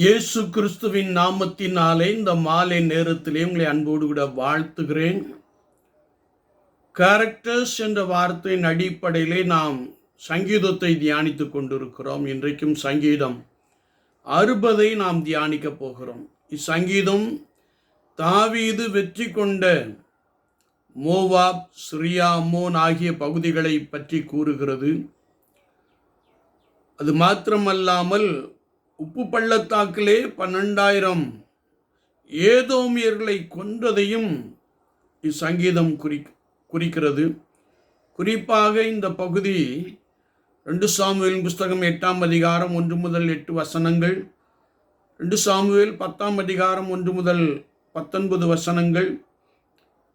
இயேசு கிறிஸ்துவின் நாமத்தினாலே இந்த மாலை நேரத்திலே உங்களை அன்போடு கூட வாழ்த்துகிறேன். கேரக்டர்ஸ் என்ற வார்த்தையின் அடிப்படையிலே நாம் சங்கீதத்தை தியானித்து கொண்டிருக்கிறோம். இன்றைக்கும் சங்கீதம் அறுபதை நாம் தியானிக்க போகிறோம். இச்சங்கீதம் தாவீது வெற்றி கொண்ட மோவாப் ஸ்ரீயாமோன் ஆகிய பகுதிகளை பற்றி கூறுகிறது. அது மாத்திரமல்லாமல் உப்பு பள்ளத்தாக்கிலே பன்னெண்டாயிரம் ஏதோமியர்களை கொன்றதையும் இச்சங்கீதம் குறி குறிக்கிறது. குறிப்பாக இந்த பகுதி ரெண்டு சாமுவேல் புஸ்தகம் எட்டாம் அதிகாரம் ஒன்று முதல் எட்டு வசனங்கள் ரெண்டு சாமுவேல் பத்தாம் அதிகாரம் ஒன்று முதல் பத்தொன்பது வசனங்கள்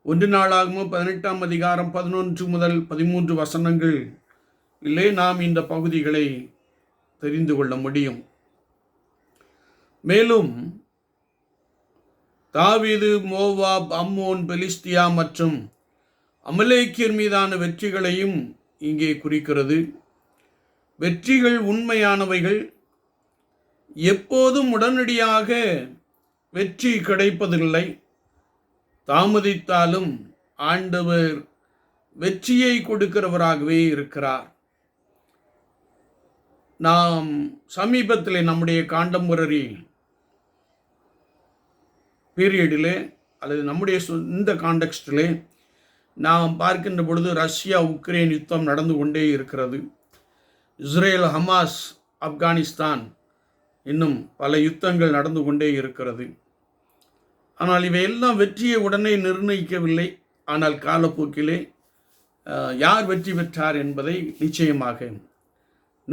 ஒன்று நாளாகவும் பதினெட்டாம் அதிகாரம் பதினொன்று முதல் பதிமூன்று வசனங்கள் இல்லை நாம் இந்த பகுதிகளை தெரிந்து கொள்ள முடியும். மேலும் தாவீது மோவாப் அம்மோன் பெலிஸ்தியா மற்றும் அமலேக்கியர் மீதான வெற்றிகளையும் இங்கே குறிக்கிறது. வெற்றிகள் உண்மையானவைகள். எப்போதும் உடனடியாக வெற்றி கிடைப்பதில்லை. தாமதித்தாலும் ஆண்டவர் வெற்றியை கொடுக்கிறவராகவே இருக்கிறார். நாம் சமீபத்தில் நம்முடைய காண்டம்பரரி பீரியடிலே அல்லது நம்முடைய இந்த காண்டெக்ஸ்டிலே நாம் பார்க்கின்ற பொழுது ரஷ்யா உக்ரைன் யுத்தம் நடந்து கொண்டே இருக்கிறது. இஸ்ரேல் ஹமாஸ் ஆப்கானிஸ்தான் இன்னும் பல யுத்தங்கள் நடந்து கொண்டே இருக்கிறது. ஆனால் இவையெல்லாம் வெற்றியை உடனே நிர்ணயிக்கவில்லை. ஆனால் காலப்போக்கிலே யார் வெற்றி பெற்றார் என்பதை நிச்சயமாக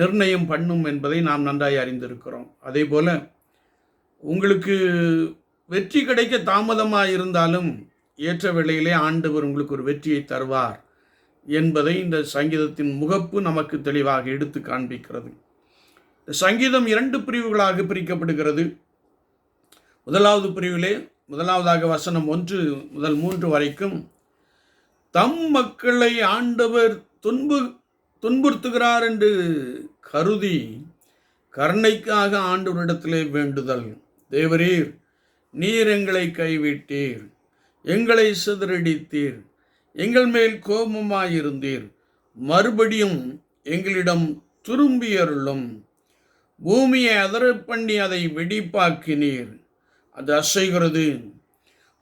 நிர்ணயம் பண்ணும் என்பதை நாம் நன்றாய் அறிந்திருக்கிறோம். அதே போல் உங்களுக்கு வெற்றி கிடைக்க தாமதமாக இருந்தாலும் ஏற்ற வேளையிலே ஆண்டவர் உங்களுக்கு ஒரு வெற்றியை தருவார் என்பதை இந்த சங்கீதத்தின் முகப்பு நமக்கு தெளிவாக எடுத்து காண்பிக்கிறது. இந்த சங்கீதம் இரண்டு பிரிவுகளாக பிரிக்கப்படுகிறது. முதலாவது பிரிவிலே முதலாவதாக வசனம் ஒன்று முதல் மூன்று வரைக்கும் தம் மக்களை ஆண்டவர் துன்பு துன்புறுத்துகிறார் என்று கருதி கருணைக்காக ஆண்டவரிடத்திலே வேண்டுதல். தேவரீர் நீர் எங்களை கைவிட்டீர். எங்களை சிதறடித்தீர். எங்கள் மேல் கோபமாயிருந்தீர். மறுபடியும் எங்களிடம் திரும்பியருளும். பூமியை அதரப் பண்ணி அதை வெடிப்பாக்கினீர். அது அசைகிறது.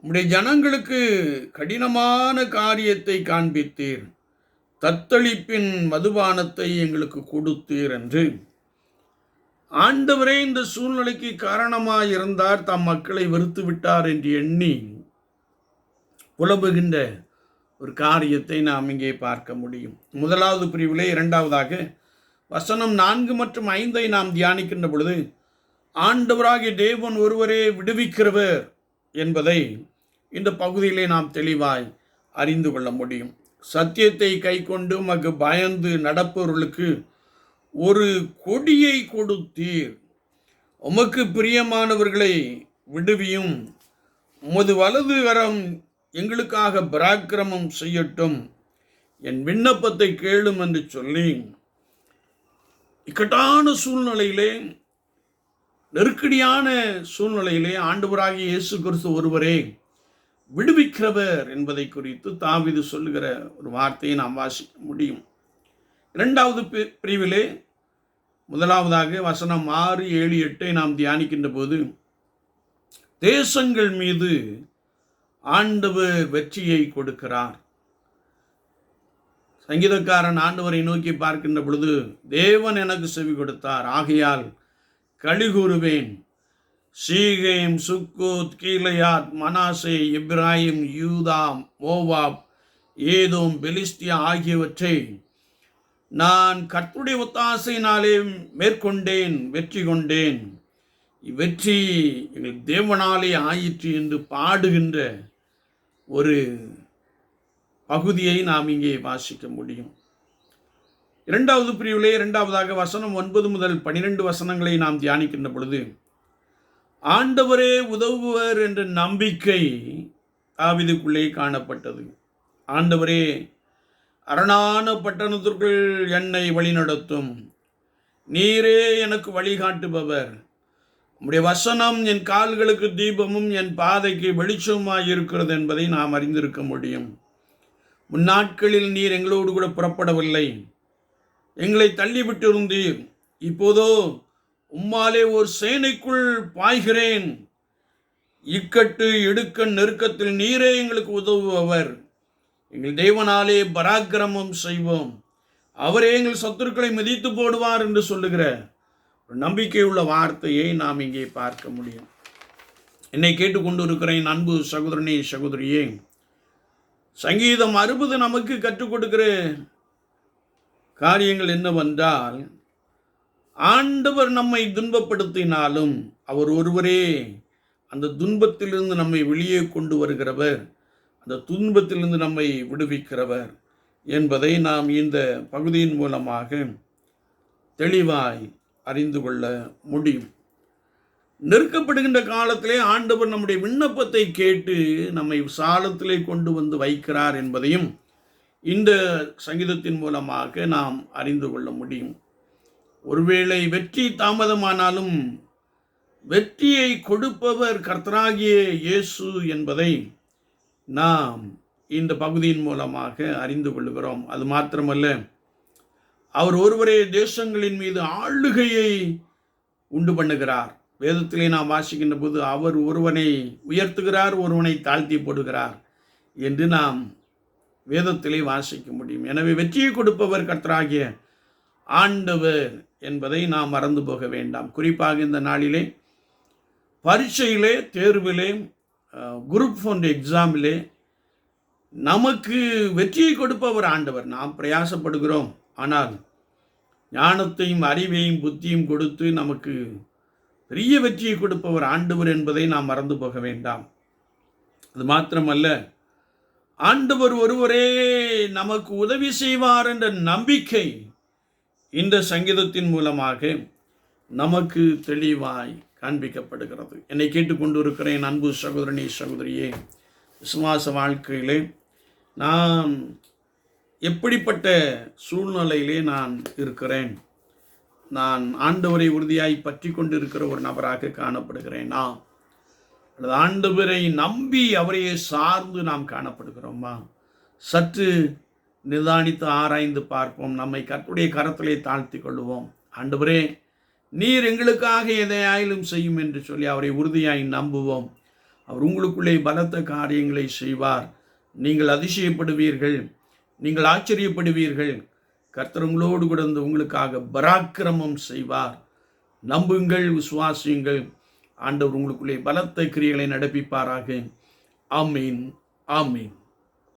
உம்முடைய ஜனங்களுக்கு கடினமான காரியத்தை காண்பித்தீர். தத்தளிப்பின் மதுபானத்தை எங்களுக்கு கொடுத்தீர் என்று. ஆண்டவரே இந்த சூழ்நிலைக்கு காரணமாக இருந்தார் தம் மக்களை வெறுத்து விட்டார் என்று எண்ணி புலம்புகின்ற ஒரு காரியத்தை நாம் இங்கே பார்க்க முடியும். முதலாவது பிரிவிலே இரண்டாவதாக வசனம் நான்கு மற்றும் ஐந்தை நாம் தியானிக்கின்ற பொழுது ஆண்டவராகிய தேவன் ஒருவரே விடுவிக்கிறவர் என்பதை இந்த பகுதியிலே நாம் தெளிவாய் அறிந்து கொள்ள முடியும். சத்தியத்தை கைக்கொண்டு மகு பயந்து நடப்பவர்களுக்கு ஒரு கொடியை கொடுத்தீர். உமக்கு பிரியமானவர்களை விடுவியும். உமது வலது கரம் எங்களுக்காக பராக்கிரமம் செய்யட்டும். என் விண்ணப்பத்தை கேளும் என்று சொல்லி இக்கட்டான சூழ்நிலையிலே நெருக்கடியான சூழ்நிலையிலே ஆண்டவராகிய இயேசு கிறிஸ்து ஒருவரே விடுவிக்கிறவர் என்பதை குறித்து தாவிது சொல்லுகிற ஒரு வார்த்தையை நாம் வாசிக்க முடியும். இரண்டாவது பிரிவிலே முதலாவதாக வசனம் ஆறு ஏழு எட்டை நாம் தியானிக்கின்ற போது தேசங்கள் மீது ஆண்டவர் வெற்றியை கொடுக்கிறார். சங்கீதக்காரன் ஆண்டவரை நோக்கி பார்க்கின்ற பொழுது தேவன் எனக்கு செவி கொடுத்தார் ஆகையால் கழிகூறுவேன். Shechem Succoth Gilead Manasseh Ephraim யூதாம் Moab Edom பெலிஸ்தியா ஆகியவற்றை நான் கர்த்தருடைய ஒத்தாசையினாலே மேற்கொண்டேன் வெற்றி கொண்டேன். இவ்வெற்றி எங்கள் தேவனாலே ஆயிற்று என்று பாடுகின்ற ஒரு பகுதியை நாம் இங்கே வாசிக்க முடியும். இரண்டாவது பிரிவிலே இரண்டாவதாக வசனம் ஒன்பது முதல் பனிரெண்டு வசனங்களை நாம் தியானிக்கின்ற பொழுது ஆண்டவரே உதவுவர் என்ற நம்பிக்கை தாவீதுக்குள்ளே காணப்பட்டது. ஆண்டவரே அரணான பட்டணத்திற்குள் என்னை வழிநடத்தும். நீரே எனக்கு வழிகாட்டுபவர். உம்முடைய வசனம் என் கால்களுக்கு தீபமும் என் பாதைக்கு வெளிச்சமாக இருக்கிறது என்பதை நாம் அறிந்திருக்க முடியும். முன்னாட்களில் நீர் எங்களோடு கூட புறப்படவில்லை. எங்களை தள்ளிவிட்டிருந்தீர். இப்போதோ உம்மாலே ஒரு சேனைக்குள் பாய்கிறேன். இக்கட்டு இடுக்க நெருக்கத்தில் நீரே எங்களுக்கு உதவுபவர். எங்கள் தேவனாலே பராக்கிரமம் செய்வோம். அவரே எங்கள் சத்துருக்களை மிதித்து போடுவார் என்று சொல்லுகிற ஒரு நம்பிக்கையுள்ள வார்த்தையை நாம் இங்கே பார்க்க முடியும். என்னை கேட்டுக்கொண்டு இருக்கிறேன் அன்பு சகோதரனே சகோதரியே. சங்கீதம் அறுபது நமக்கு கற்றுக் கொடுக்கிற காரியங்கள் என்னவென்றால் ஆண்டவர் நம்மை துன்பப்படுத்தினாலும் அவர் ஒருவரே அந்த துன்பத்திலிருந்து நம்மை வெளியே கொண்டு வருகிறவர். அந்த துன்பத்திலிருந்து நம்மை விடுவிக்கிறவர் என்பதை நாம் இந்த பகுதியின் மூலமாக தெளிவாய் அறிந்து கொள்ள முடியும். நெருக்கப்படுகின்ற காலத்திலே ஆண்டவர் நம்முடைய விண்ணப்பத்தை கேட்டு நம்மை சாலத்திலே கொண்டு வந்து வைக்கிறார் என்பதையும் இந்த சங்கீதத்தின் மூலமாக நாம் அறிந்து கொள்ள முடியும். ஒருவேளை வெற்றி தாமதமானாலும் வெற்றியை கொடுப்பவர் கர்த்தராகிய இயேசு என்பதை நாம் இந்த பகுதியின் மூலமாக அறிந்து கொள்கிறோம். அது மாத்திரமல்ல அவர் ஒருவரே தேசங்களின் மீது ஆளுகையை உண்டு பண்ணுகிறார். வேதத்திலே நாம் வாசிக்கின்ற போது அவர் ஒருவனை உயர்த்துகிறார் ஒருவனை தாழ்த்தி போடுகிறார் என்று நாம் வேதத்திலே வாசிக்க முடியும். எனவே வெற்றியை கொடுப்பவர் கர்த்தராகிய ஆண்டவர் என்பதை நாம் மறந்து போக வேண்டாம். குறிப்பாக இந்த நாளிலே பரீட்சையிலே தேர்விலே குரூப் ஃபோன் எக்ஸாமிலே நமக்கு வெற்றியை கொடுப்பவர் ஆண்டவர். நாம் பிரயாசப்படுகிறோம். ஆனால் ஞானத்தையும் அறிவையும் புத்தியும் கொடுத்து நமக்கு பெரிய வெற்றியை கொடுப்பவர் ஆண்டவர் என்பதை நாம் மறந்து போக வேண்டாம். அது மாத்திரமல்ல ஆண்டவர் ஒருவரே நமக்கு உதவி செய்வார் என்ற நம்பிக்கை இந்த சங்கீதத்தின் மூலமாக நமக்கு தெளிவாய் காண்பிக்கப்படுகிறது. என்னை கேட்டுக்கொண்டிருக்கிறேன் அன்பு சகோதரனே சகோதரியே விசுவாச வாழ்க்கையிலே நான் எப்படிப்பட்ட சூழ்நிலையிலே நான் இருக்கிறேன்? நான் ஆண்டவரை உறுதியாய் பற்றி கொண்டிருக்கிற ஒரு நபராக காணப்படுகிறேனா? அல்லது ஆண்டவரை நம்பி அவரையே சார்ந்து நாம் காணப்படுகிறோமா? சற்று நிதானித்து ஆராய்ந்து பார்ப்போம். நம்மை கற்றுடைய கரத்திலே தாழ்த்தி கொள்வோம் ஆண்டவரே நீர் எங்களுக்காக எதையாயிலும் செய்யும் என்று சொல்லி அவரை உறுதியாய் நம்புவோம். அவர் உங்களுக்குள்ளே பலத்த காரியங்களை செய்வார். நீங்கள் அதிசயப்படுவீர்கள். நீங்கள் ஆச்சரியப்படுவீர்கள். கர்த்தர் உங்களோடு கூட உங்களுக்காக பராக்கிரமம் செய்வார். நம்புங்கள் விசுவாசியுங்கள். ஆண்டவர் உங்களுக்குள்ளே பலத்த கிரியைகளை நடப்பிப்பாராக. ஆமீன் ஆமீன்.